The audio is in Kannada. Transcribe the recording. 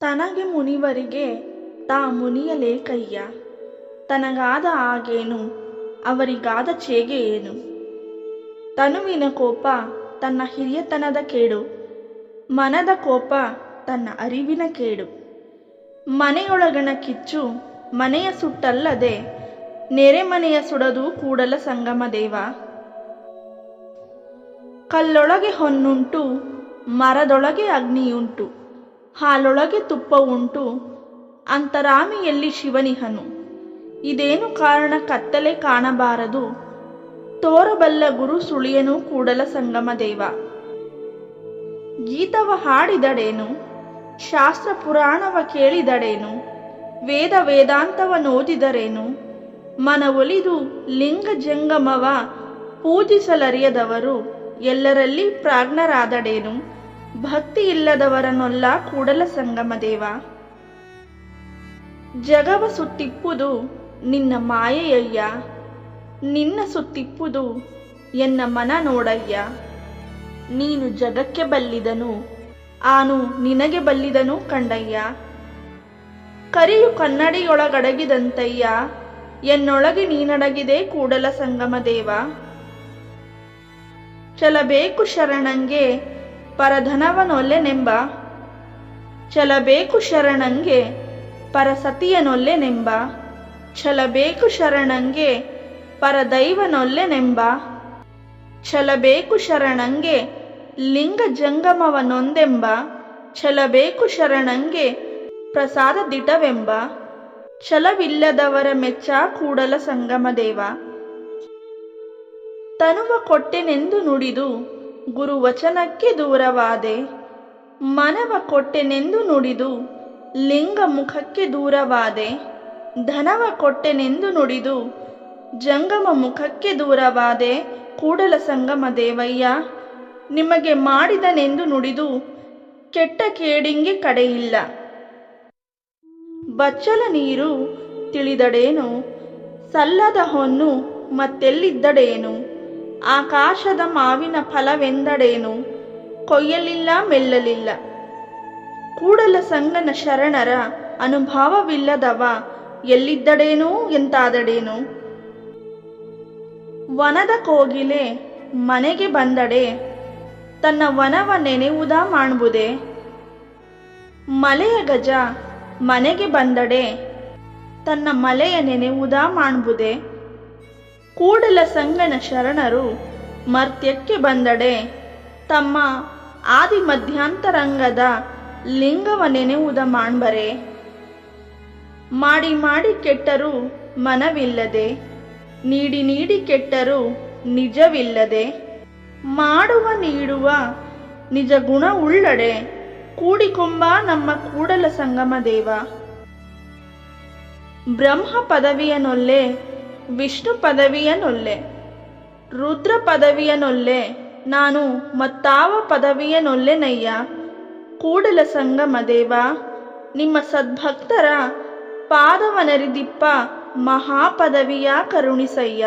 ತನಗೆ ಮುನಿವರಿಗೆ, ತಾ ಮುನಿಯಲೇಕಯ್ಯ ತನಗಾದ ಆಗೇನು ಅವರಿಗಾದ ಚೇಗೆ ಏನು? ತನುವಿನ ಕೋಪ ತನ್ನ ಹಿರಿಯತನದ ಕೇಡು, ಮನದ ಕೋಪ ತನ್ನ ಅರಿವಿನ ಕೇಡು. ಮನೆಯೊಳಗಣ ಕಿಚ್ಚು ಮನೆಯ ಸುಟ್ಟಲ್ಲದೆ, ನೆರೆಮನೆಯ ಸುಡದು ಕೂಡಲ ಸಂಗಮ ದೇವ. ಕಲ್ಲೊಳಗೆ ಹೊನ್ನುಂಟು, ಮರದೊಳಗೆ ಅಗ್ನಿಯುಂಟು. ಹಾಲೊಳಗೆ ತುಪ್ಪ ಉಂಟು. ಅಂತರಾಮಿಯಲ್ಲಿ ಶಿವನಿಹನು. ಇದೇನು ಕಾರಣ ಕತ್ತಲೆ ಕಾಣಬಾರದು? ತೋರಬಲ್ಲ ಗುರು ಸುಳಿಯನು ಕೂಡಲ ಸಂಗಮ ದೇವ ಗೀತವ ಹಾಡಿದಡೇನು? ಶಾಸ್ತ್ರ ಪುರಾಣವ ಕೇಳಿದಡೇನು? ವೇದ ವೇದಾಂತವ ನೋದಿದರೇನು? ಮನವೊಲಿದು ಲಿಂಗ ಜಂಗಮವ ಪೂಜಿಸಲರಿಯದವರು ಎಲ್ಲರಲ್ಲಿ ಪ್ರಾಜ್ಞರಾದಡೇನು? ಭಕ್ತಿ ಇಲ್ಲದವರನ್ನೊಲ್ಲ ಕೂಡಲ ಸಂಗಮ ದೇವ. ಜಗವ ಸುತ್ತಿಪ್ಪುದು ನಿನ್ನ ಮಾಯೆಯಯ್ಯ. ನಿನ್ನ ಸುತ್ತಿಪ್ಪುದು ಎನ್ನ ಮನ ನೋಡಯ್ಯ. ನೀನು ಜಗಕ್ಕೆ ಬಲ್ಲಿದನು, ಆನು ನಿನಗೆ ಬಲ್ಲಿದನು ಕಂಡಯ್ಯ. ಕರಿಯು ಕನ್ನಡಿಯೊಳಗಡಗಿದಂತಯ್ಯ, ಎನ್ನೊಳಗೆ ನೀನಡಗಿದೆ ಕೂಡಲ ಸಂಗಮ ದೇವ. ಚಲಬೇಕು ಶರಣಂಗೆ ಪರಧನವನೊಲ್ಲೆನೆಂಬ, ಚಲಬೇಕು ಶರಣಂಗೆ ಪರಸತಿಯನೊಲ್ಲೆನೆಂಬ ಛಲಬೇಕು ಶರಣಂಗೆ ಪರದೈವನೊಲ್ಲೆನೆಂಬ ಛಲಬೇಕು ಶರಣಂಗೆ ಲಿಂಗ ಜಂಗಮವನೊಂದೆಂಬ ಛಲಬೇಕು ಶರಣಂಗೆ ಪ್ರಸಾದ ದಿಟವೆಂಬ ಛಲವಿಲ್ಲದವರ ಮೆಚ್ಚ ಕೂಡಲ ಸಂಗಮ ದೇವ ತನುವ ಕೊಟ್ಟೆನೆಂದು ನುಡಿದು ಗುರುವಚನಕ್ಕೆ ದೂರವಾದೆ. ಮನವ ಕೊಟ್ಟೆನೆಂದು ನುಡಿದು ಲಿಂಗ ಮುಖಕ್ಕೆ ದೂರವಾದೆ. ಧನವ ಕೊಟ್ಟೆನೆಂದು ನುಡಿದು ಜಂಗಮ ಮುಖಕ್ಕೆ ದೂರವಾದೆ. ಕೂಡಲ ಸಂಗಮ ದೇವಯ್ಯ, ನಿಮಗೆ ಮಾಡಿದನೆಂದು ನುಡಿದು ಕೆಟ್ಟ ಕೇಡಿಂಗೆ ಕಡೆಯಿಲ್ಲ. ಬಚ್ಚಲ ನೀರು ತಿಳಿದಡೇನು, ಸಲ್ಲದ ಹೊನ್ನು ಮತ್ತೆಲ್ಲಿದ್ದಡೇನು? ಆಕಾಶದ ಮಾವಿನ ಫಲವೆಂದಡೇನು? ಕೊಯ್ಯಲಿಲ್ಲ, ಮೆಲ್ಲಲಿಲ್ಲ. ಕೂಡಲ ಸಂಗನ ಶರಣರ ಅನುಭವವಿಲ್ಲದವ ಎಲ್ಲಿದ್ದಡೇನೋ, ಎಂತಾದಡೇನು? ವನದ ಕೋಗಿಲೆ ಮನೆಗೆ ಬಂದಡೆ, ತನ್ನ ವನವ ನೆನೆಯುವುದ ಮಾಡ್ಬುದೆ ಮಲೆಯ ಗಜ ಮನೆಗೆ ಬಂದಡೆ, ತನ್ನ ಮಲೆಯ ನೆನೆಯುವುದ ಮಾಡ್ಬುದೆ ಕೂಡಲ ಸಂಗನ ಶರಣರು ಮರ್ತ್ಯಕ್ಕೆ ಬಂದಡೆ. ತಮ್ಮ ಆದಿ ಮಧ್ಯಾಂತರಂಗದ ಲಿಂಗವ ನೆನೆಯುವುದ ಮಾಣ್ಬರೆ ಮಾಡಿ ಮಾಡಿ ಕೆಟ್ಟರೂ ಮನವಿಲ್ಲದೆ, ನೀಡಿ ನೀಡಿ ಕೆಟ್ಟರೂ ನಿಜವಿಲ್ಲದೆ. ಮಾಡುವ ನೀಡುವ ನಿಜ ಗುಣ ಉಳ್ಳಡೆ, ಕೂಡಿಕೊಂಬ ನಮ್ಮ ಕೂಡಲ ಸಂಗಮ ದೇವ. ಬ್ರಹ್ಮ ಪದವಿಯನೊಲ್ಲೆ ವಿಷ್ಣು ಪದವಿಯನೊಲ್ಲೆ. ರುದ್ರ ಪದವಿಯನೊಲ್ಲೆ. ನಾನು ಮತ್ತಾವ ಪದವಿಯನೊಲ್ಲೆನಯ್ಯ ಕೂಡಲ ಸಂಗಮ ದೇವ ನಿಮ್ಮ ಸದ್ಭಕ್ತರ ಪಾದವನರಿದಿಪ್ಪ ಮಹಾಪದವಿಯ ಕರುಣಿಸಯ್ಯ.